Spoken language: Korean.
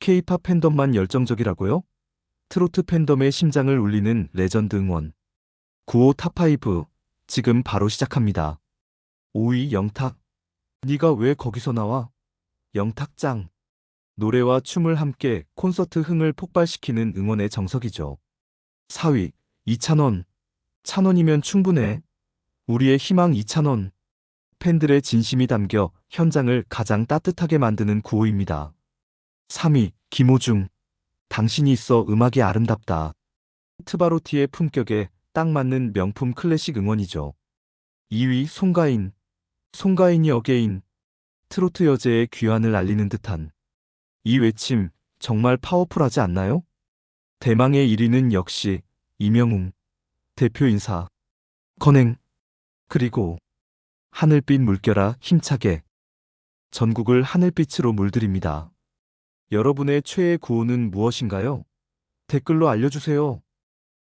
K-팝 팬덤만 열정적이라고요? 트로트 팬덤의 심장을 울리는 레전드 응원. 9호 탑5 지금 바로 시작합니다. 5위 영탁. 네가 왜 거기서 나와? 영탁짱. 노래와 춤을 함께 콘서트 흥을 폭발시키는 응원의 정석이죠. 4위 이찬원. 찬원이면 충분해. 우리의 희망 이찬원. 팬들의 진심이 담겨 현장을 가장 따뜻하게 만드는 구호입니다. 3위 김호중. 당신이 있어 음악이 아름답다. 트바로티의 품격에 딱 맞는 명품 클래식 응원이죠. 2위 송가인. 송가인이 어게인. 트로트 여제의 귀환을 알리는 듯한 이 외침 정말 파워풀하지 않나요? 대망의 1위는 역시 이명웅. 대표 인사. 건행. 그리고 하늘빛 물결아 힘차게 전국을 하늘빛으로 물들입니다. 여러분의 최애 구호는 무엇인가요? 댓글로 알려주세요.